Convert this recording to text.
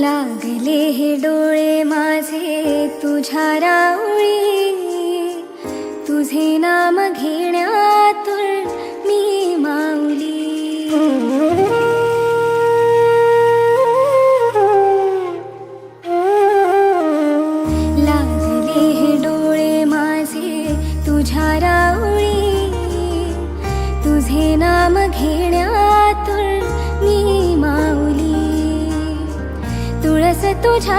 लागले हे डोळे माझे तुझ्या राऊळी तुझे नाम घेण्यातून मी माऊली. लागले हे डोळे माझे तुझ्या राऊळी तुझे नाम घेण्यात तुळस तुझ्या